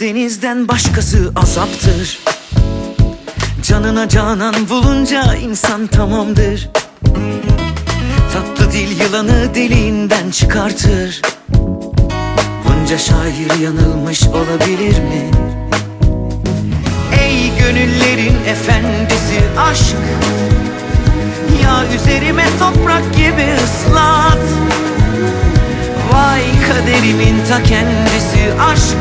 denizden başkası azaptır. Canına canan bulunca insan tamamdır. Tatlı dil yılanı deliğinden çıkartır. Bunca şair yanılmış olabilir mi? Ey gönüllerin efendisi aşk Ya üzerime toprak kaderimin ta kendisi aşk.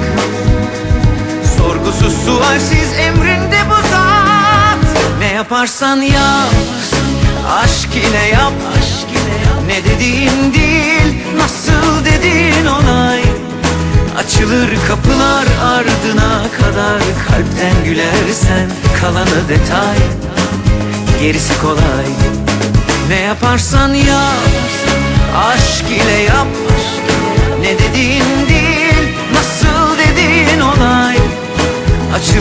Sorgusuz sualsiz emrinde bu zat. Ne yaparsan yap Aşk ile yap. Ne dediğin değil Nasıl dediğin olay Açılır kapılar ardına kadar Kalpten gülersen kalanı detay. Gerisi kolay. Ne yaparsan yap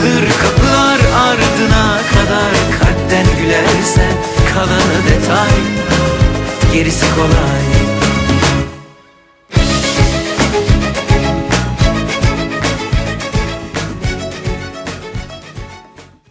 Açılır kapılar ardına kadar Kalpten gülersen kalanı detay. Gerisi kolay